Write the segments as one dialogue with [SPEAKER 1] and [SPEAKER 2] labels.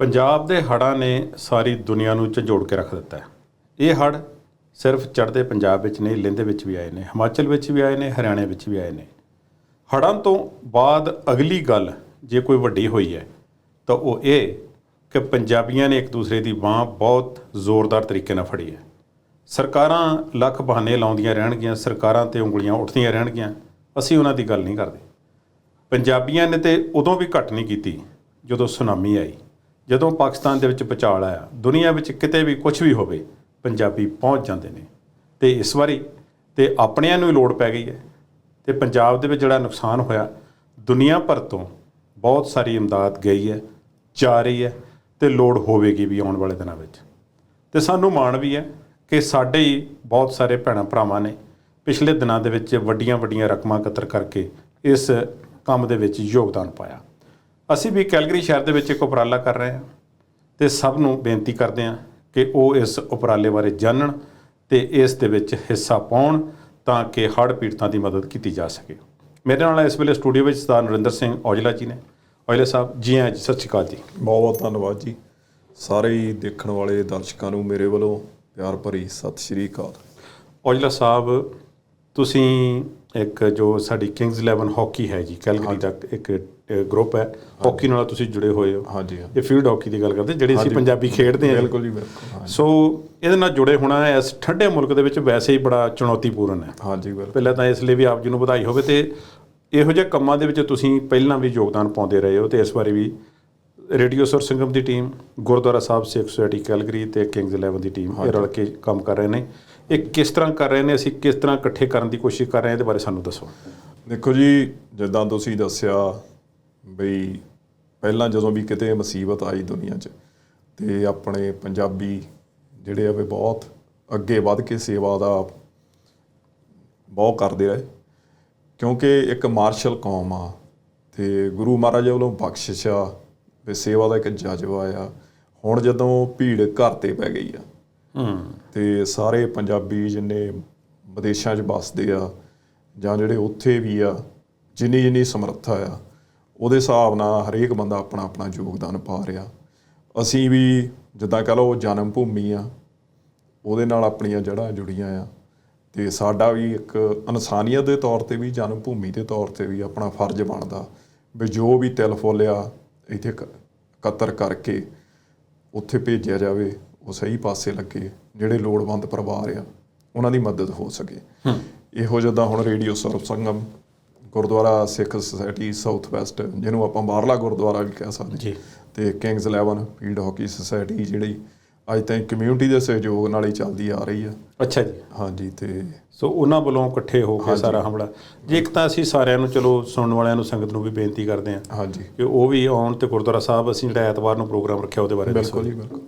[SPEAKER 1] ਪੰਜਾਬ ਦੇ ਹੜ੍ਹਾਂ ਨੇ ਸਾਰੀ ਦੁਨੀਆ ਨੂੰ ਝੰਜੋੜ ਕੇ ਰੱਖ ਦਿੱਤਾ ਹੈ। ਇਹ ਹੜ੍ਹ ਸਿਰਫ ਚੜ੍ਹਦੇ ਪੰਜਾਬ ਵਿੱਚ ਨਹੀਂ, ਲਹਿੰਦੇ ਵਿੱਚ ਵੀ ਆਏ ਨੇ, ਹਿਮਾਚਲ ਵਿੱਚ ਵੀ ਆਏ ਨੇ, ਹਰਿਆਣੇ ਵਿੱਚ ਵੀ ਆਏ ਨੇ। ਹੜ੍ਹਾਂ ਤੋਂ ਬਾਅਦ ਅਗਲੀ ਗੱਲ ਜੇ ਕੋਈ ਵੱਡੀ ਹੋਈ ਹੈ, ਤਾਂ ਉਹ ਇਹ ਕਿ ਪੰਜਾਬੀਆਂ ਨੇ ਇੱਕ ਦੂਸਰੇ ਦੀ ਬਾਹ ਬਹੁਤ ਜ਼ੋਰਦਾਰ ਤਰੀਕੇ ਨਾਲ ਫੜੀ ਹੈ। ਸਰਕਾਰਾਂ ਲੱਖ ਬਹਾਨੇ ਲਾਉਂਦੀਆਂ ਰਹਿਣਗੀਆਂ, ਸਰਕਾਰਾਂ ਤੇ ਉਂਗਲੀਆਂ ਉੱਠਦੀਆਂ ਰਹਿਣਗੀਆਂ, ਅਸੀਂ ਉਹਨਾਂ ਦੀ ਗੱਲ ਨਹੀਂ ਕਰਦੇ। ਪੰਜਾਬੀਆਂ ਨੇ ਤੇ ਉਦੋਂ ਵੀ ਘੱਟ ਨਹੀਂ ਕੀਤੀ ਜਦੋਂ ਸੁਨਾਮੀ ਆਈ। ਜਦੋਂ ਪਾਕਿਸਤਾਨ ਦੇ ਵਿੱਚ ਭੁਚਾਲ ਆਇਆ ਦੁਨੀਆ ਵਿੱਚ ਕਿਤੇ ਵੀ ਕੁਝ ਵੀ ਹੋਵੇ, ਪੰਜਾਬੀ ਪਹੁੰਚ ਜਾਂਦੇ ਨੇ। ਤੇ ਇਸ ਵਾਰੀ ਤੇ ਆਪਣਿਆਂ ਨੂੰ ਹੀ ਲੋੜ ਪੈ ਗਈ ਹੈ। ਤੇ ਪੰਜਾਬ ਦੇ ਵਿੱਚ ਜਿਹੜਾ ਨੁਕਸਾਨ ਹੋਇਆ, ਦੁਨੀਆ ਭਰ ਤੋਂ ਬਹੁਤ ਸਾਰੀ ਇਮਦਾਦ ਗਈ ਹੈ, ਜਾ ਰਹੀ ਹੈ, ਤੇ ਲੋੜ ਹੋਵੇਗੀ ਵੀ ਆਉਣ ਵਾਲੇ ਦਿਨਾਂ ਵਿੱਚ। ਤੇ ਸਾਨੂੰ ਮਾਣ ਵੀ ਹੈ ਕਿ ਸਾਡੇ ਹੀ ਬਹੁਤ ਸਾਰੇ ਭੈਣਾਂ ਭਰਾਵਾਂ ਨੇ ਪਿਛਲੇ ਦਿਨਾਂ ਦੇ ਵਿੱਚ ਵੱਡੀਆਂ ਵੱਡੀਆਂ ਰਕਮਾਂ ਇਕੱਤਰ ਕਰਕੇ ਇਸ ਕੰਮ ਦੇ ਵਿੱਚ ਯੋਗਦਾਨ ਪਾਇਆ। ਅਸੀਂ ਵੀ ਕੈਲਗਰੀ ਸ਼ਹਿਰ ਦੇ ਵਿੱਚ ਇੱਕ ਉਪਰਾਲਾ ਕਰ ਰਹੇ ਹਾਂ ਤੇ ਸਭ ਨੂੰ ਬੇਨਤੀ ਕਰਦੇ ਹਾਂ ਕਿ ਉਹ ਇਸ ਉਪਰਾਲੇ ਬਾਰੇ ਜਾਣਨ ਤੇ ਇਸ ਦੇ ਵਿੱਚ ਹਿੱਸਾ ਪਾਉਣ ਤਾਂ ਕਿ ਹੜ੍ਹ ਪੀੜਤਾਂ ਦੀ ਮਦਦ ਕੀਤੀ ਜਾ ਸਕੇ। ਮੇਰੇ ਨਾਲ ਇਸ ਵੇਲੇ ਸਟੂਡੀਓ ਵਿੱਚ ਸਰਦਾਰ ਨਰਿੰਦਰ ਸਿੰਘ ਔਜਲਾ ਜੀ ਨੇ। ਔਜਲਾ ਸਾਹਿਬ ਜੀ ਆਇਆਂ ਜੀ ਸਤਿ ਸ਼੍ਰੀ ਅਕਾਲ ਜੀ।
[SPEAKER 2] ਬਹੁਤ ਬਹੁਤ ਧੰਨਵਾਦ ਜੀ। ਸਾਰੇ ਹੀ ਦੇਖਣ ਵਾਲੇ ਦਰਸ਼ਕਾਂ ਨੂੰ ਮੇਰੇ ਵੱਲੋਂ ਪਿਆਰ ਭਰੀ ਸਤਿ ਸ਼੍ਰੀ ਅਕਾਲ।
[SPEAKER 1] ਔਜਲਾ ਸਾਹਿਬ ਤੁਸੀਂ ਇੱਕ ਜੋ ਸਾਡੀ ਕਿੰਗਸ 11 ਹਾਕੀ ਹੈ ਜੀ ਕੈਲਗਰੀ ਦਾ ਇੱਕ ਗਰੁੱਪ ਹੈ। ਹਾਕੀ ਨਾਲ ਤੁਸੀਂ ਜੁੜੇ ਹੋਏ ਹੋ।
[SPEAKER 2] ਹਾਂਜੀ
[SPEAKER 1] ਇਹ ਫੀਲਡ ਹਾਕੀ ਦੀ ਗੱਲ ਕਰਦੇ ਜਿਹੜੀ ਅਸੀਂ ਪੰਜਾਬੀ ਖੇਡਦੇ ਹਾਂ
[SPEAKER 2] ਬਿਲਕੁਲ ਜੀ ਬਿਲਕੁਲ
[SPEAKER 1] ਸੋ ਇਹਦੇ ਨਾਲ ਜੁੜੇ ਹੋਣਾ ਇਸ ਠੰਡੇ ਮੁਲਕ ਦੇ ਵਿੱਚ ਵੈਸੇ ਹੀ ਬੜਾ ਚੁਣੌਤੀਪੂਰਨ ਹੈ।
[SPEAKER 2] ਹਾਂਜੀ ਬਿਲਕੁਲ।
[SPEAKER 1] ਪਹਿਲਾਂ ਤਾਂ ਇਸ ਲਈ ਵੀ ਆਪ ਜੀ ਨੂੰ ਵਧਾਈ ਹੋਵੇ ਤੇ ਇਹੋ ਜਿਹੇ ਕੰਮਾਂ ਦੇ ਵਿੱਚ ਤੁਸੀਂ ਪਹਿਲਾਂ ਵੀ ਯੋਗਦਾਨ ਪਾਉਂਦੇ ਰਹੇ ਹੋ ਤੇ ਇਸ ਵਾਰੀ ਵੀ ਰੇਡੀਓ ਸੁਰ ਸੰਗਮ ਦੀ team Gurdwara Sahib Sikh society Calgary ਤੇ ਕਿੰਗਸ 11 ਦੀ ਟੀਮ ਇਹ ਰਲ ਕੇ ਕੰਮ ਕਰ ਰਹੇ ਨੇ। ਇਹ ਕਿਸ ਤਰ੍ਹਾਂ ਕਰ ਰਹੇ ਨੇ ਅਸੀਂ ਕਿਸ ਤਰ੍ਹਾਂ ਇਕੱਠੇ ਕਰਨ ਦੀ ਕੋਸ਼ਿਸ਼ ਕਰ ਰਹੇ ਹਾਂ ਇਹਦੇ ਬਾਰੇ ਸਾਨੂੰ ਦੱਸੋ।
[SPEAKER 2] ਦੇਖੋ ਜੀ ਜਿੱਦਾਂ ਤੁਸੀਂ ਦੱਸਿਆ ਬਈ ਪਹਿਲਾਂ ਜਦੋਂ ਵੀ ਕਿਤੇ ਮੁਸੀਬਤ ਆਈ ਦੁਨੀਆ 'ਚ ਤੇ ਆਪਣੇ ਪੰਜਾਬੀ ਜਿਹੜੇ ਆ ਵੀ ਬਹੁਤ ਅੱਗੇ ਵੱਧ ਕੇ ਸੇਵਾ ਦਾ ਬਹੁਤ ਕਰਦੇ ਰਹੇ। ਕਿਉਂਕਿ ਇੱਕ ਮਾਰਸ਼ਲ ਕੌਮ ਆ ਤੇ ਗੁਰੂ ਮਹਾਰਾਜ ਵੱਲੋਂ ਬਖਸ਼ਿਸ਼ ਆ ਵੀ ਸੇਵਾ ਦਾ ਇੱਕ ਜਜ਼ਬਾ ਆ। ਹੁਣ ਜਦੋਂ ਭੀੜ ਘਰ ਤੇ ਪੈ ਗਈ ਆ
[SPEAKER 1] ਹੂੰ।
[SPEAKER 2] ਤੇ ਸਾਰੇ ਪੰਜਾਬੀ ਜਿੰਨੇ ਵਿਦੇਸ਼ਾਂ 'ਚ ਵੱਸਦੇ ਆ ਜਾਂ ਜਿਹੜੇ ਉੱਥੇ ਵੀ ਆ ਜਿੰਨੀ ਜਿੰਨੀ ਸਮਰੱਥਾ ਆ ਉਹਦੇ ਹਿਸਾਬ ਨਾਲ ਹਰੇਕ ਬੰਦਾ ਆਪਣਾ ਆਪਣਾ ਯੋਗਦਾਨ ਪਾ ਰਿਹਾ। ਅਸੀਂ ਵੀ ਜਿੱਦਾਂ ਕਹ ਲਓ ਜਨਮ ਭੂਮੀ ਆ ਉਹਦੇ ਨਾਲ ਆਪਣੀਆਂ ਜੜ੍ਹਾਂ ਜੁੜੀਆਂ ਆ। ਤੇ ਸਾਡਾ ਵੀ ਇੱਕ ਇਨਸਾਨੀਅਤ ਦੇ ਤੌਰ ਤੇ ਵੀ ਜਨਮ ਭੂਮੀ ਦੇ ਤੌਰ ਤੇ ਵੀ ਆਪਣਾ ਫਰਜ਼ ਬਣਦਾ। ਵੀ ਜੋ ਵੀ ਤਿਲ ਫੁੱਲ ਆ ਇੱਥੇ ਕ- ਇਕੱਤਰ ਕਰਕੇ ਉੱਥੇ ਭੇਜਿਆ ਜਾਵੇ ਉਹ ਸਹੀ ਪਾਸੇ ਲੱਗੇ ਜਿਹੜੇ ਲੋੜਵੰਦ ਪਰਿਵਾਰ ਆ ਉਹਨਾਂ ਦੀ ਮਦਦ ਹੋ ਸਕੇ। ਇਹੋ ਜਿਹਾ ਹੁਣ radio Sarb Sangam Gurdwara Sikh society south west ਜਿਹਨੂੰ ਆਪਾਂ ਬਾਹਰਲਾ ਗੁਰਦੁਆਰਾ ਵੀ ਕਹਿ ਸਕਦੇ
[SPEAKER 1] ਜੀ।
[SPEAKER 2] ਤੇ ਕਿੰਗਸ 11 ਫੀਲਡ ਹਾਕੀ ਸੁਸਾਇਟੀ ਜਿਹੜੀ ਅੱਜ ਤਾਈਂ ਕਮਿਊਨਿਟੀ ਦੇ ਸਹਿਯੋਗ ਨਾਲ ਹੀ ਚੱਲਦੀ ਆ ਰਹੀ ਆ।
[SPEAKER 1] ਅੱਛਾ ਜੀ।
[SPEAKER 2] ਹਾਂਜੀ ਤੇ
[SPEAKER 1] ਸੋ ਉਹਨਾਂ ਵੱਲੋਂ ਇਕੱਠੇ ਹੋ ਕੇ ਸਾਰਾ ਹਮਲਾ। ਜੇ ਇੱਕ ਤਾਂ ਅਸੀਂ ਸਾਰਿਆਂ ਨੂੰ ਚਲੋ ਸੁਣਨ ਵਾਲਿਆਂ ਨੂੰ ਸੰਗਤ ਨੂੰ ਵੀ ਬੇਨਤੀ ਕਰਦੇ ਹਾਂ
[SPEAKER 2] ਹਾਂਜੀ।
[SPEAKER 1] ਕਿ ਉਹ ਵੀ ਆਉਣ ਤੇ ਗੁਰਦੁਆਰਾ ਸਾਹਿਬ ਅਸੀਂ ਜਿਹੜਾ ਐਤਵਾਰ ਨੂੰ ਪ੍ਰੋਗਰਾਮ ਰੱਖਿਆ ਉਹਦੇ ਬਾਰੇ
[SPEAKER 2] ਬਿਲਕੁਲ ਜੀ ਬਿਲਕੁਲ।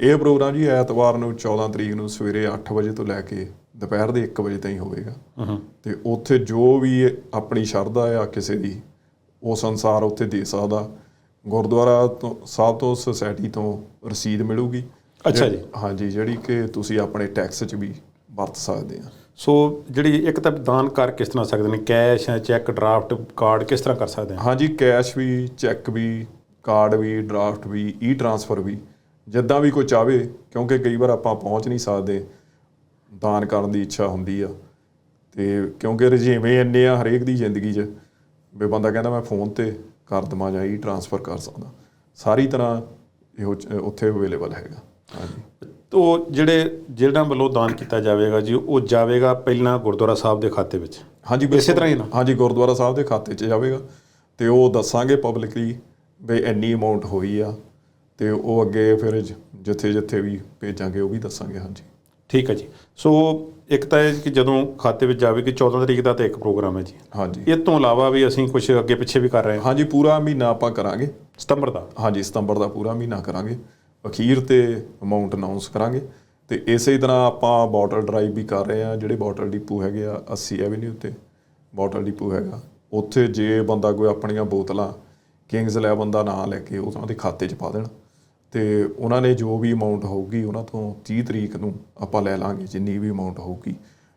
[SPEAKER 2] ਇਹ ਪ੍ਰੋਗਰਾਮ ਜੀ ਐਤਵਾਰ ਨੂੰ 14 ਤਰੀਕ ਨੂੰ ਸਵੇਰੇ 8 ਵਜੇ ਤੋਂ ਲੈ ਕੇ ਦੁਪਹਿਰ ਦੇ 1 ਵਜੇ ਤਾਈਂ ਹੋਵੇਗਾ। ਤੇ ਉੱਥੇ ਜੋ ਵੀ ਆਪਣੀ ਸ਼ਰਧਾ ਆ ਕਿਸੇ ਦੀ ਉਸ ਅਨਸਾਰ ਉੱਥੇ ਦੇ ਸਕਦਾ। ਗੁਰਦੁਆਰਾ ਤੋਂ ਸਾਹਿਬ ਤੋਂ ਸੁਸਾਇਟੀ ਤੋਂ ਰਸੀਦ ਮਿਲੂਗੀ।
[SPEAKER 1] ਅੱਛਾ ਜੀ।
[SPEAKER 2] ਹਾਂਜੀ ਜਿਹੜੀ ਕਿ ਤੁਸੀਂ ਆਪਣੇ ਟੈਕਸ 'ਚ ਵੀ ਵਰਤ ਸਕਦੇ ਆ।
[SPEAKER 1] ਸੋ ਜਿਹੜੀ ਇੱਕ ਤਾਂ ਦਾਨ ਕਰ ਕਿਸ ਤਰ੍ਹਾਂ ਸਕਦੇ ਨੇ? ਕੈਸ਼ ਹੈ ਚੈੱਕ ਡਰਾਫਟ ਕਾਰਡ ਕਿਸ ਤਰ੍ਹਾਂ ਕਰ ਸਕਦੇ ਹਾਂ
[SPEAKER 2] ਹਾਂਜੀ ਕੈਸ਼ ਵੀ ਚੈੱਕ ਵੀ ਕਾਰਡ ਵੀ ਡਰਾਫਟ ਵੀ ਈ ਟ੍ਰਾਂਸਫਰ ਵੀ। ਜਿੱਦਾਂ ਵੀ ਕੋਈ ਚਾਵੇ ਕਿਉਂਕਿ ਕਈ ਵਾਰ ਆਪਾਂ ਪਹੁੰਚ ਨਹੀਂ ਸਕਦੇ। ਦਾਨ ਕਰਨ ਦੀ ਇੱਛਾ ਹੁੰਦੀ ਆ। ਤੇ ਕਿਉਂਕਿ ਰਜੀਵੇਂ ਇੰਨੇ ਆ ਹਰੇਕ ਦੀ ਜ਼ਿੰਦਗੀ 'ਚ ਵੀ ਬੰਦਾ ਕਹਿੰਦਾ ਮੈਂ ਫੋਨ ਤੇ ਕਰ ਦਵਾਂ ਜਾਂ ਈ ਟ੍ਰਾਂਸਫਰ ਕਰ ਸਕਦਾ। ਸਾਰੀ ਤਰ੍ਹਾਂ ਇਹੋ ਉੱਥੇ ਅਵੇਲੇਬਲ ਹੈਗਾ। ਹਾਂਜੀ।
[SPEAKER 1] ਤੋ ਜਿਹੜੇ ਜਿਹਨਾਂ ਵੱਲੋਂ ਦਾਨ ਕੀਤਾ ਜਾਵੇਗਾ ਜੀ ਉਹ ਜਾਵੇਗਾ ਪਹਿਲਾਂ ਗੁਰਦੁਆਰਾ ਸਾਹਿਬ ਦੇ ਖਾਤੇ ਵਿੱਚ?
[SPEAKER 2] ਹਾਂਜੀ
[SPEAKER 1] ਇਸੇ ਤਰ੍ਹਾਂ ਹੀ ਨਾ?
[SPEAKER 2] ਹਾਂਜੀ ਗੁਰਦੁਆਰਾ ਸਾਹਿਬ ਦੇ ਖਾਤੇ 'ਚ ਜਾਵੇਗਾ। ਤੇ ਉਹ ਦੱਸਾਂਗੇ ਪਬਲਿਕਲੀ ਵੀ ਇੰਨੀ ਅਮਾਉਂਟ ਹੋਈ ਆ। ਤੇ ਉਹ ਅੱਗੇ ਫਿਰ ਜਿੱਥੇ ਜਿੱਥੇ ਵੀ ਭੇਜਾਂਗੇ ਉਹ ਵੀ ਦੱਸਾਂਗੇ। ਹਾਂਜੀ।
[SPEAKER 1] ਠੀਕ ਹੈ ਜੀ। ਸੋ ਇੱਕ ਤਾਂ ਇਹ ਕਿ ਜਦੋਂ ਖਾਤੇ ਵਿੱਚ ਜਾਵੇਗੀ 14 ਤਰੀਕ ਦਾ ਤਾਂ ਇੱਕ ਪ੍ਰੋਗਰਾਮ ਹੈ ਜੀ।
[SPEAKER 2] ਹਾਂਜੀ।
[SPEAKER 1] ਇਹ ਤੋਂ ਇਲਾਵਾ ਵੀ ਅਸੀਂ ਕੁਝ ਅੱਗੇ ਪਿੱਛੇ ਵੀ ਕਰ ਰਹੇ ਹਾਂ।
[SPEAKER 2] ਹਾਂਜੀ ਪੂਰਾ ਮਹੀਨਾ ਆਪਾਂ ਕਰਾਂਗੇ।
[SPEAKER 1] ਸਤੰਬਰ ਦਾ।
[SPEAKER 2] ਹਾਂਜੀ ਸਤੰਬਰ ਦਾ ਪੂਰਾ ਮਹੀਨਾ ਕਰਾਂਗੇ। ਅਖੀਰ ਤੇ ਅਮਾਉਂਟ ਅਨਾਉਂਸ ਕਰਾਂਗੇ। ਤੇ ਇਸੇ ਤਰ੍ਹਾਂ ਆਪਾਂ ਬਾਟਲ ਡਰਾਈਵ ਵੀ ਕਰ ਰਹੇ ਆ ਜਿਹੜੇ ਬਾਟਲ ਡਿਪੂ ਹੈਗੇ ਆ 80 ਐਵਨਿਊ ਤੇ ਬਾਟਲ ਡਿਪੂ ਹੈਗਾ। ਉੱਥੇ ਜੇ ਬੰਦਾ ਕੋਈ ਆਪਣੀਆਂ ਬੋਤਲਾਂ ਕਿੰਗਸ 11 ਦਾ ਨਾਂ ਲੈ ਕੇ ਉਹਨਾਂ ਦੇ ਖਾਤੇ 'ਚ ਪਾ ਦੇਣ। ਤੇ ਉਹਨਾਂ ਨੇ ਜੋ ਵੀ ਅਮਾਉਂਟ ਹੋਊਗੀ ਉਹਨਾਂ ਤੋਂ 30 ਤਰੀਕ ਨੂੰ ਆਪਾਂ ਲੈ ਲਾਂਗੇ ਜਿੰਨੀ ਵੀ ਅਮਾਉਂਟ ਹੋਊਗੀ।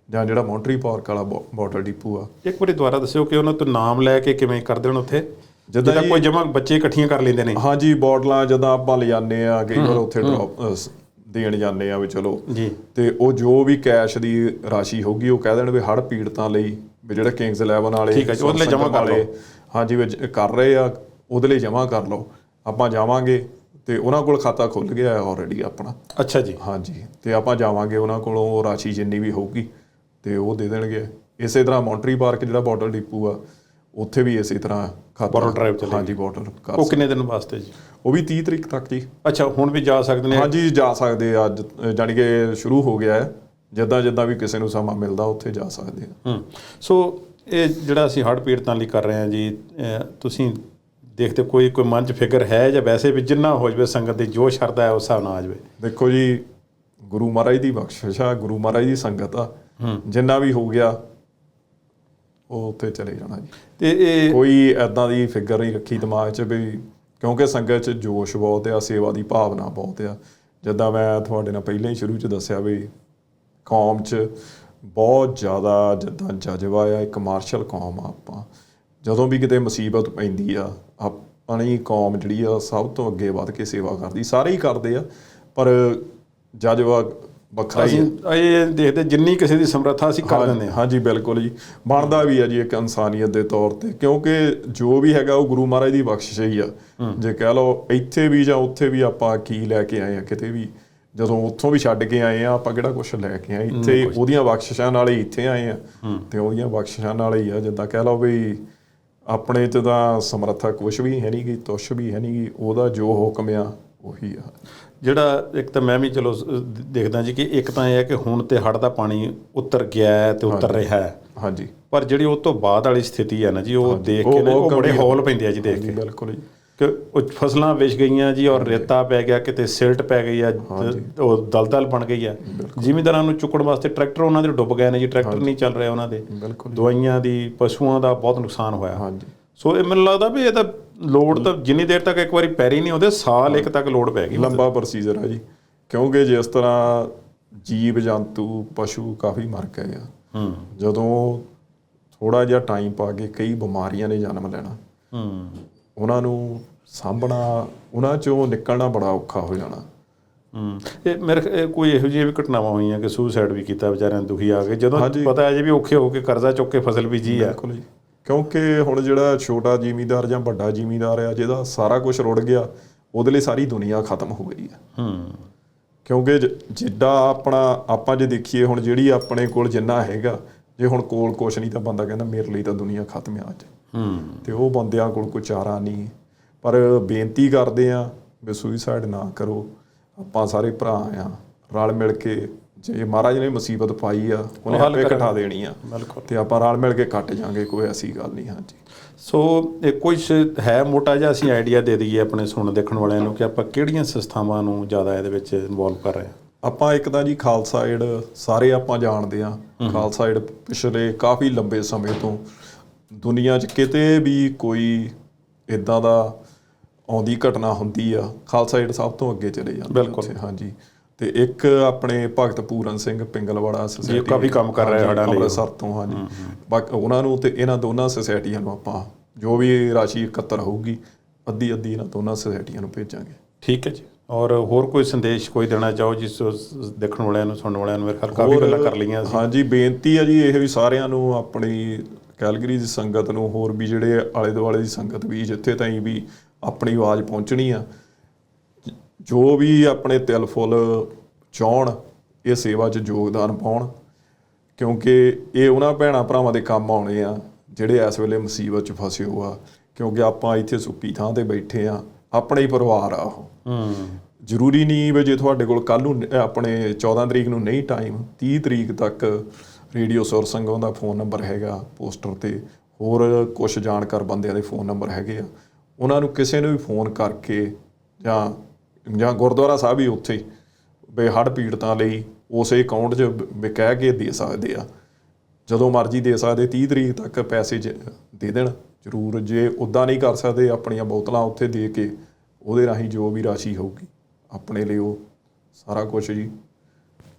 [SPEAKER 2] ਜਾਂ ਜਿਹੜਾ ਮੌਂਟਰੀ ਪਾਰਕ ਵਾਲਾ ਬਾਟਲ ਡਿਪੂ ਆ।
[SPEAKER 1] ਇੱਕ ਵਾਰੀ ਦੁਬਾਰਾ ਦੱਸਿਓ ਕਿ ਉਹਨਾਂ ਤੋਂ ਨਾਮ ਲੈ ਕੇ ਕਿਵੇਂ ਕਰ ਦੇਣ ਉੱਥੇ?
[SPEAKER 2] ਜਿੱਦਾਂ
[SPEAKER 1] ਕੋਈ ਜਮਾ ਬੱਚੇ ਇਕੱਠੀਆਂ ਕਰ ਲੈਂਦੇ ਨੇ।
[SPEAKER 2] ਹਾਂਜੀ ਬੋਟਲਾਂ ਜਦੋਂ ਆਪਾਂ ਲਿਜਾਨੇ ਆ ਕਈ ਵਾਰ ਉੱਥੇ ਡ੍ਰੌਪ ਦੇਣ ਜਾਂਦੇ ਆ ਵੀ ਚਲੋ।
[SPEAKER 1] ਜੀ।
[SPEAKER 2] ਤੇ ਉਹ ਜੋ ਵੀ ਕੈਸ਼ ਦੀ ਰਾਸ਼ੀ ਹੋਊਗੀ ਉਹ ਕਹਿ ਦੇਣ ਵੀ ਹੜ ਪੀੜਤਾਂ ਲਈ ਵੀ ਜਿਹੜੇ ਕਿੰਗਸ 11 ਵਾਲੇ
[SPEAKER 1] ਠੀਕ ਹੈ ਜੀ, ਉਹਦੇ ਲਈ ਜਮ੍ਹਾਂ ਕਰ
[SPEAKER 2] ਵਾਲੇ, ਹਾਂਜੀ ਵੀ ਜ- ਕਰ ਰਹੇ ਆ ਉਹਦੇ ਲਈ ਜਮ੍ਹਾਂ ਕਰ ਲਓ। ਆਪਾਂ ਜਾਵਾਂਗੇ ਤੇ ਉਹਨਾਂ ਕੋਲ ਖਾਤਾ ਖੁੱਲ ਗਿਆ ਹੈ ਆਲਰੇਡੀ ਆਪਣਾ।
[SPEAKER 1] ਅੱਛਾ ਜੀ।
[SPEAKER 2] ਹਾਂਜੀ ਤੇ ਆਪਾਂ ਜਾਵਾਂਗੇ ਉਹਨਾਂ ਕੋਲੋਂ ਉਹ ਰਾਸ਼ੀ ਜਿੰਨੀ ਵੀ ਹੋਊਗੀ ਤੇ ਉਹ ਦੇ ਦੇਣਗੇ। ਇਸੇ ਤਰ੍ਹਾਂ ਮੌਂਟਰੀ ਪਾਰਕ ਜਿਹੜਾ ਬਾਰਡਰ ਡਿਪੂ ਆ ਉੱਥੇ ਵੀ ਇਸੇ ਤਰ੍ਹਾਂ ਖਾਤਾ
[SPEAKER 1] Border drive ਚੱਲੇਗੀ।
[SPEAKER 2] ਹਾਂਜੀ ਬਾਰਡਰ ਕਰ
[SPEAKER 1] ਉਹ ਕਿੰਨੇ ਦਿਨ ਵਾਸਤੇ ਜੀ?
[SPEAKER 2] ਉਹ ਵੀ 30 ਤਰੀਕ ਤੱਕ ਜੀ।
[SPEAKER 1] ਅੱਛਾ ਹੁਣ ਵੀ ਜਾ ਸਕਦੇ ਨੇ?
[SPEAKER 2] ਹਾਂਜੀ ਜਾ ਸਕਦੇ ਆ। ਅੱਜ ਜਾਣੀ ਕਿ ਸ਼ੁਰੂ ਹੋ ਗਿਆ ਹੈ। ਜਿੱਦਾਂ ਜਿੱਦਾਂ ਵੀ ਕਿਸੇ ਨੂੰ ਸਮਾਂ ਮਿਲਦਾ ਉੱਥੇ ਜਾ ਸਕਦੇ ਆ।
[SPEAKER 1] ਹੂੰ। ਸੋ ਇਹ ਜਿਹੜਾ ਅਸੀਂ ਹੜ੍ਹ ਪੀੜਤਾਂ ਲਈ ਕਰ ਰਹੇ ਹਾਂ ਜੀ ਤੁਸੀਂ ਦੇਖਦੇ ਕੋਈ ਕੋਈ ਮਨ 'ਚ ਫਿਕਰ ਹੈ ਜਾਂ ਵੈਸੇ ਵੀ ਜਿੰਨਾ ਹੋ ਜਵੇ ਸੰਗਤ ਦੀ ਜੋ ਸ਼ਰਧਾ ਹੈ ਉਸ ਹਿਸਾਬ ਨਾਲ ਆ ਜਾਵੇ।
[SPEAKER 2] ਦੇਖੋ ਜੀ ਗੁਰੂ ਮਹਾਰਾਜ ਦੀ ਬਖਸ਼ਿਸ਼ ਆ ਗੁਰੂ ਮਹਾਰਾਜ ਦੀ ਸੰਗਤ ਆ। ਜਿੰਨਾ ਵੀ ਹੋ ਗਿਆ ਉਹ ਉੱਥੇ ਚਲੇ ਜਾਣਾ ਜੀ।
[SPEAKER 1] ਤੇ ਇਹ
[SPEAKER 2] ਕੋਈ ਐਦਾਂ ਦੀ ਫਿਗਰ ਨਹੀਂ ਰੱਖੀ ਦਿਮਾਗ 'ਚ ਵੀ ਕਿਉਂਕਿ ਸੰਗਤ 'ਚ ਜੋਸ਼ ਬਹੁਤ ਆ ਸੇਵਾ ਦੀ ਭਾਵਨਾ ਬਹੁਤ ਆ। ਜਿੱਦਾਂ ਮੈਂ ਤੁਹਾਡੇ ਨਾਲ ਪਹਿਲਾਂ ਹੀ ਸ਼ੁਰੂ 'ਚ ਦੱਸਿਆ ਵੀ ਕੌਮ 'ਚ ਬਹੁਤ ਜ਼ਿਆਦਾ ਜਿੱਦਾਂ ਜਜ਼ਬਾ ਆ ਇੱਕ ਮਾਰਸ਼ਲ ਕੌਮ ਆ ਆਪਾਂ। ਜਦੋਂ ਵੀ ਕਿਤੇ ਮੁਸੀਬਤ ਪੈਂਦੀ ਆ ਆਪਣੀ ਕੌਮ ਜਿਹੜੀ ਆ ਸਭ ਤੋਂ ਅੱਗੇ ਵੱਧ ਕੇ ਸੇਵਾ ਕਰਦੀ। ਸਾਰੇ ਹੀ ਕਰਦੇ ਆ ਪਰ ਜਜ਼ਬਾ ਵੱਖਰਾ ਹੀ ਆ।
[SPEAKER 1] ਇਹ ਦੇਖਦੇ ਜਿੰਨੀ ਕਿਸੇ ਦੀ ਸਮਰੱਥਾ ਅਸੀਂ ਕਰ ਦਿੰਦੇ ਹਾਂ।
[SPEAKER 2] ਹਾਂਜੀ ਬਿਲਕੁਲ ਜੀ। ਬਣਦਾ ਵੀ ਆ ਜੀ ਇੱਕ ਇਨਸਾਨੀਅਤ ਦੇ ਤੌਰ ਤੇ ਕਿਉਂਕਿ ਜੋ ਵੀ ਹੈਗਾ ਉਹ ਗੁਰੂ ਮਹਾਰਾਜ ਦੀ ਬਖਸ਼ਿਸ਼ ਹੀ ਆ। ਜੇ ਕਹਿ ਲਓ ਇੱਥੇ ਵੀ ਜਾਂ ਉੱਥੇ ਵੀ ਆਪਾਂ ਕੀ ਲੈ ਕੇ ਆਏ ਆ ਕਿਤੇ ਵੀ ਜਦੋਂ ਉੱਥੋਂ ਵੀ ਛੱਡ ਕੇ ਆਏ ਆ ਆਪਾਂ ਕਿਹੜਾ ਕੁਝ ਲੈ ਕੇ ਆਏ। ਇੱਥੇ ਉਹਦੀਆਂ ਬਖਸ਼ਿਸ਼ਾਂ ਨਾਲ ਹੀ ਇੱਥੇ ਆਏ ਆ ਤੇ ਉਹਦੀਆਂ ਬਖਸ਼ਿਸ਼ਾਂ ਨਾਲ ਹੀ ਆ ਜਿੱਦਾਂ ਕਹਿ ਲਓ ਵੀ ਆਪਣੇ ਚ ਤਾਂ ਸਮਰੱਥਾ ਕੁਝ ਵੀ ਹੈ ਨਹੀਂਗੀ ਤੁਛ ਵੀ ਹੈ ਨਹੀਂਗੀ ਉਹਦਾ ਜੋ ਹੁਕਮ ਆ ਉਹੀ ਆ।
[SPEAKER 1] ਜਿਹੜਾ ਇੱਕ ਤਾਂ ਮੈਂ ਵੀ ਚਲੋ ਦੇਖਦਾ ਜੀ ਕਿ ਇੱਕ ਤਾਂ ਇਹ ਹੈ ਕਿ ਹੁਣ ਤੇ ਹੜ੍ਹ ਦਾ ਪਾਣੀ ਉਤਰ ਗਿਆ ਹੈ ਤੇ ਉਤਰ ਰਿਹਾ ਹੈ।
[SPEAKER 2] ਹਾਂਜੀ।
[SPEAKER 1] ਪਰ ਜਿਹੜੀ ਉਹ ਤੋਂ ਬਾਅਦ ਵਾਲੀ ਸਥਿਤੀ ਹੈ ਨਾ ਜੀ ਉਹ ਦੇਖ ਕੇ ਨਾ ਉਹ ਬੜੇ ਹੌਲ ਪੈਂਦੇ ਆ ਜੀ ਦੇਖ ਕੇ।
[SPEAKER 2] ਬਿਲਕੁਲ ਜੀ।
[SPEAKER 1] ਕਿ ਉਹ ਫਸਲਾਂ ਵਿਛ ਗਈਆਂ ਜੀ ਔਰ ਰੇਤਾ ਪੈ ਗਿਆ ਕਿਤੇ ਸਿਲਟ ਪੈ ਗਈ ਆ ਉਹ ਦਲਦਲ ਬਣ ਗਈ ਆ। ਜ਼ਿਮੀਂਦਾਰਾਂ ਨੂੰ ਚੁੱਕਣ ਵਾਸਤੇ ਟਰੈਕਟਰ ਉਹਨਾਂ ਦੇ ਡੁੱਬ ਗਏ ਨੇ ਜੀ ਟਰੈਕਟਰ ਨਹੀਂ ਚੱਲ ਰਿਹਾ ਉਹਨਾਂ ਦੇ। ਦਵਾਈਆਂ ਦੀ ਪਸ਼ੂਆਂ ਦਾ ਬਹੁਤ ਨੁਕਸਾਨ ਹੋਇਆ।
[SPEAKER 2] ਹਾਂਜੀ।
[SPEAKER 1] ਸੋ ਇਹ ਮੈਨੂੰ ਲੱਗਦਾ ਵੀ ਇਹ ਤਾਂ ਲੋਡ ਤਾਂ ਜਿੰਨੀ ਦੇਰ ਤੱਕ ਇੱਕ ਵਾਰੀ ਪੈਰੀ ਨਹੀਂ ਉਹਦੇ ਸਾਲ ਇੱਕ ਤੱਕ ਲੋਡ ਪੈ ਗਈ।
[SPEAKER 2] ਲੰਬਾ ਪ੍ਰੋਸੀਜਰ ਹੈ ਜੀ। ਕਿਉਂਕਿ ਜਿਸ ਤਰ੍ਹਾਂ ਜੀਵ ਜੰਤੂ ਪਸ਼ੂ ਕਾਫੀ ਮਰ ਗਏ ਆ।
[SPEAKER 1] ਹੂੰ।
[SPEAKER 2] ਜਦੋਂ ਥੋੜਾ ਜਿਹਾ ਟਾਈਮ ਪਾ ਕੇ ਕਈ ਬਿਮਾਰੀਆਂ ਨੇ ਜਨਮ ਲੈਣਾ।
[SPEAKER 1] ਹੂੰ।
[SPEAKER 2] ਉਹਨਾਂ ਨੂੰ ਸਾਂਭਣਾ ਉਹਨਾਂ ਚੋਂ ਨਿਕਲਣਾ ਬੜਾ ਔਖਾ ਹੋ ਜਾਣਾ।
[SPEAKER 1] ਹੂੰ ਇਹ ਮੇਰੇ ਕੋਈ ਇਹੋ ਜਿਹੀ ਵੀ ਘਟਨਾਵਾਂ ਹੋਈਆਂ ਕਿ ਸੁਸਾਈਡ ਵੀ ਕੀਤਾ ਵਿਚਾਰਿਆਂ ਨੂੰ ਦੁਖੀ ਆ ਗਏ ਜਦੋਂ। ਪਤਾ ਹੈ ਜੀ ਵੀ ਔਖੇ ਹੋ ਕੇ ਕਰਜ਼ਾ ਚੁੱਕ ਕੇ ਫਸਲ ਬੀਜੀ ਆ।
[SPEAKER 2] ਬਿਲਕੁਲ ਜੀ। ਕਿਉਂਕਿ ਹੁਣ ਜਿਹੜਾ ਛੋਟਾ ਜ਼ਿਮੀਂਦਾਰ ਜਾਂ ਵੱਡਾ ਜ਼ਿਮੀਂਦਾਰ ਆ ਜਿਹਦਾ ਸਾਰਾ ਕੁਝ ਰੁੜ ਗਿਆ ਉਹਦੇ ਲਈ ਸਾਰੀ ਦੁਨੀਆ ਖਤਮ ਹੋ ਗਈ ਆ।
[SPEAKER 1] ਹੂੰ।
[SPEAKER 2] ਕਿਉਂਕਿ ਜਿੱਦਾਂ ਆਪਣਾ ਆਪਾਂ ਜੇ ਦੇਖੀਏ ਹੁਣ ਜਿਹੜੀ ਆਪਣੇ ਕੋਲ ਜਿੰਨਾ ਹੈਗਾ ਜੇ ਹੁਣ ਕੋਲ ਕੁਛ ਨਹੀਂ ਤਾਂ ਬੰਦਾ ਕਹਿੰਦਾ ਮੇਰੇ ਲਈ ਤਾਂ ਦੁਨੀਆ ਖਤਮ ਆ ਅੱਜ।
[SPEAKER 1] ਹੂੰ
[SPEAKER 2] ਤੇ ਉਹ ਬੰਦਿਆਂ ਕੋਲ ਕੋਈ ਚਾਰਾ ਨਹੀਂ ਪਰ ਬੇਨਤੀ ਕਰਦੇ ਆ ਵੀ ਸੁਈਸਾਈਡ ਨਾ ਕਰੋ। ਆਪਾਂ ਸਾਰੇ ਭਰਾ ਆ ਰਲ ਮਿਲ ਕੇ ਜੇ ਮਹਾਰਾਜ ਨੇ ਮੁਸੀਬਤ ਪਾਈ ਆ ਉਹਨੇ
[SPEAKER 1] ਉਹ ਹੱਲ।
[SPEAKER 2] ਘਟਾ ਦੇਣੀ ਆ।
[SPEAKER 1] ਬਿਲਕੁਲ।
[SPEAKER 2] ਤੇ ਆਪਾਂ ਰਲ ਮਿਲ ਕੇ ਕੱਟ ਜਾਾਂਗੇ ਕੋਈ ਐਸੀ ਗੱਲ ਨਹੀਂ ਹਾਂਜੀ।
[SPEAKER 1] ਸੋ ਇਹ ਕੁਝ ਹੈ ਮੋਟਾ ਜਿਹਾ ਅਸੀਂ ਆਈਡੀਆ ਦੇ ਦਈਏ ਆਪਣੇ ਸੁਣਨ ਦੇਖਣ ਵਾਲਿਆਂ ਨੂੰ ਕਿ ਆਪਾਂ ਕਿਹੜੀਆਂ ਸੰਸਥਾਵਾਂ ਨੂੰ ਜ਼ਿਆਦਾ ਇਹਦੇ ਵਿੱਚ ਇਨਵੋਲਵ ਕਰ ਰਹੇ ਹਾਂ?
[SPEAKER 2] ਆਪਾਂ ਇੱਕ ਤਾਂ ਜੀ ਖਾਲਸਾ ਏਡ ਸਾਰੇ ਆਪਾਂ ਜਾਣਦੇ ਆ ਖਾਲਸਾ ਏਡ ਪਿਛਲੇ ਕਾਫੀ ਲੰਬੇ ਸਮੇਂ ਤੋਂ ਦੁਨੀਆ 'ਚ ਕਿਤੇ ਵੀ ਕੋਈ ਇਦਾਂ ਦਾ ਆਉਂਦੀ ਘਟਨਾ ਹੁੰਦੀ ਆ ਖਾਲਸਾ ਏਡ ਸਭ ਤੋਂ ਅੱਗੇ ਚਲੇ ਜਾਂਦੇ
[SPEAKER 1] ਬਿਲਕੁਲ।
[SPEAKER 2] ਉੱਥੇ, ਹਾਂਜੀ। ਤੇ ਇੱਕ ਆਪਣੇ ਭਗਤ ਪੂਰਨ ਸਿੰਘ ਪਿੰਗਲਵਾੜਾ ਸੁਸਾਇਟੀ
[SPEAKER 1] ਕਾਫੀ ਕੰਮ ਕਰ ਰਹੇ ਹੜ੍ਹਾਂ ਲਈ।
[SPEAKER 2] ਅੰਮ੍ਰਿਤਸਰ ਤੋਂ ਹਾਂਜੀ। ਬਾਕੀ ਉਹਨਾਂ ਨੂੰ ਤੇ ਇਹਨਾਂ ਦੋਨਾਂ ਸੁਸਾਇਟੀਆਂ ਨੂੰ ਆਪਾਂ ਜੋ ਵੀ ਰਾਸ਼ੀ ਇਕੱਤਰ ਹੋਊਗੀ ਅੱਧੀ ਅੱਧੀ ਇਹਨਾਂ ਦੋਨਾਂ ਸੁਸਾਇਟੀਆਂ ਨੂੰ ਭੇਜਾਂਗੇ।
[SPEAKER 1] ਠੀਕ ਹੈ ਜੀ। ਔਰ ਹੋਰ ਕੋਈ ਸੰਦੇਸ਼ ਕੋਈ ਦੇਣਾ ਚਾਹੋ ਜਿਸ ਦੇਖਣ ਵਾਲਿਆਂ ਨੂੰ ਸੁਣਨ ਵਾਲਿਆਂ ਨੂੰ? ਮੇਰੇ ਖਿਆਲ ਕਾਫੀ
[SPEAKER 2] ਹੋਰ-
[SPEAKER 1] ਗੱਲਾਂ ਕਰ ਲਈਆਂ ਸੀ।
[SPEAKER 2] ਹਾਂਜੀ ਬੇਨਤੀ ਆ ਜੀ ਇਹ ਵੀ ਸਾਰਿਆਂ ਨੂੰ ਆਪਣੀ ਕੈਲਗਰੀ ਦੀ ਸੰਗਤ ਨੂੰ ਹੋਰ ਵੀ ਜਿਹੜੇ ਆਲੇ ਦੁਆਲੇ ਦੀ ਸੰਗਤ ਵੀ ਜਿੱਥੇ ਤਾਈਂ ਵੀ ਆਪਣੀ ਆਵਾਜ਼ ਪਹੁੰਚਣੀ ਆ। ਜੋ ਵੀ ਆਪਣੇ ਤਿਲ ਫੁੱਲ ਚਾਹਣ ਇਹ ਸੇਵਾ 'ਚ ਯੋਗਦਾਨ ਪਾਉਣ ਕਿਉਂਕਿ ਇਹ ਉਹਨਾਂ ਭੈਣਾਂ ਭਰਾਵਾਂ ਦੇ ਕੰਮ ਆਉਣੇ ਆ ਜਿਹੜੇ ਇਸ ਵੇਲੇ ਮੁਸੀਬਤ 'ਚ ਫਸੇ ਹੋ ਆ। ਕਿਉਂਕਿ ਆਪਾਂ ਇੱਥੇ ਸੁੱਕੀ ਥਾਂ ਤੇ ਬੈਠੇ ਆ ਆਪਣੇ ਹੀ ਪਰਿਵਾਰ ਆ ਉਹ।
[SPEAKER 1] ਹੂੰ।
[SPEAKER 2] ਜ਼ਰੂਰੀ ਨਹੀਂ ਵੀ ਜੇ ਤੁਹਾਡੇ ਕੋਲ ਕੱਲ ਨੂੰ ਨ- ਆਪਣੇ 14 ਤਰੀਕ ਨੂੰ ਨਹੀਂ ਟਾਈਮ 30 ਤਰੀਕ ਤੱਕ ਰੇਡੀਓ ਸੁਰ ਸੰਗਮ ਦਾ ਫੋਨ ਨੰਬਰ ਹੈਗਾ, ਪੋਸਟਰ ਤੇ ਹੋਰ ਕੁਝ ਜਾਣਕਾਰ ਬੰਦਿਆਂ ਦੇ ਫੋਨ ਨੰਬਰ ਹੈਗੇ ਆ। ਉਹਨਾਂ ਨੂੰ ਕਿਸੇ ਨੂੰ ਵੀ ਫੋਨ ਕਰਕੇ ਜਾਂ ਜਾਂ ਗੁਰਦੁਆਰਾ ਸਾਹਿਬ ਹੀ ਉੱਥੇ ਵੀ ਹੜ੍ਹ ਪੀੜਤਾਂ ਲਈ ਉਸੇ ਅਕਾਊਂਟ 'ਚ ਬ- ਵੀ ਕਹਿ ਕੇ ਦੇ ਸਕਦੇ ਆ। ਜਦੋਂ ਮਰਜ਼ੀ ਦੇ ਸਕਦੇ 30 ਤਰੀਕ ਤੱਕ ਪੈਸੇ ਜ- ਦੇ ਦੇਣ। ਜ਼ਰੂਰ ਜੇ ਉਦਾਂ ਨਹੀਂ ਕਰ ਸਕਦੇ, ਆਪਣੀਆਂ ਬੋਤਲਾਂ ਉੱਥੇ ਦੇ ਕੇ ਉਹਦੇ ਰਾਹੀਂ ਜੋ ਵੀ ਰਾਸ਼ੀ ਹੋਊਗੀ, ਆਪਣੇ ਲਈ ਉਹ ਸਾਰਾ ਕੁਝ ਜੀ।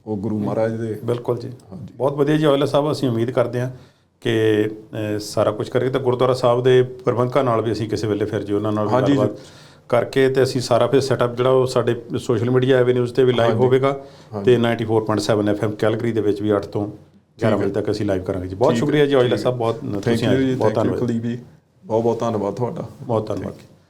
[SPEAKER 2] ਉਹ ਗੁਰੂ ਮਹਾਰਾਜ ਦੇ
[SPEAKER 1] ਬਿਲਕੁਲ ਜੀ। ਬਹੁਤ ਵਧੀਆ ਜੀ ਔਜਲਾ ਸਾਹਿਬ ਅਸੀਂ ਉਮੀਦ ਕਰਦੇ ਹਾਂ ਕਿ ਸਾਰਾ ਕੁਝ ਕਰਕੇ ਤਾਂ ਗੁਰਦੁਆਰਾ ਸਾਹਿਬ ਦੇ ਪ੍ਰਬੰਧਕਾਂ ਨਾਲ ਵੀ ਅਸੀਂ ਕਿਸੇ ਵੇਲੇ ਫਿਰ ਜੀ ਉਹਨਾਂ ਨਾਲ
[SPEAKER 2] ਹਾਂਜੀ ਜੀ।
[SPEAKER 1] ਗੱਲਬਾਤ ਕਰਕੇ ਤੇ ਅਸੀਂ ਸਾਰਾ ਫਿਰ ਸੈਟਅਪ ਜਿਹੜਾ ਉਹ ਸਾਡੇ ਸੋਸ਼ਲ ਮੀਡੀਆ ਐਵੇ ਨਿਊਜ਼ ਤੇ ਵੀ ਲਾਈਵ। ਹੋਵੇਗਾ ਤੇ 94.7 FM ਕੈਲਗਰੀ ਦੇ ਵਿੱਚ ਵੀ 8 ਤੋਂ 11 ਵਜੇ ਤੱਕ ਅਸੀਂ ਲਾਈਵ ਕਰਾਂਗੇ ਜੀ। ਬਹੁਤ ਸ਼ੁਕਰੀਆ ਜੀ ਔਜਲਾ ਸਾਹਿਬ ਬਹੁਤ ਤੁਸੀਂ
[SPEAKER 2] ਜੀ
[SPEAKER 1] ਬਹੁਤ ਧੰਨਵਾਦ।
[SPEAKER 2] ਜੀ। ਬਹੁਤ ਬਹੁਤ ਧੰਨਵਾਦ ਤੁਹਾਡਾ।
[SPEAKER 1] ਬਹੁਤ ਧੰਨਵਾਦ।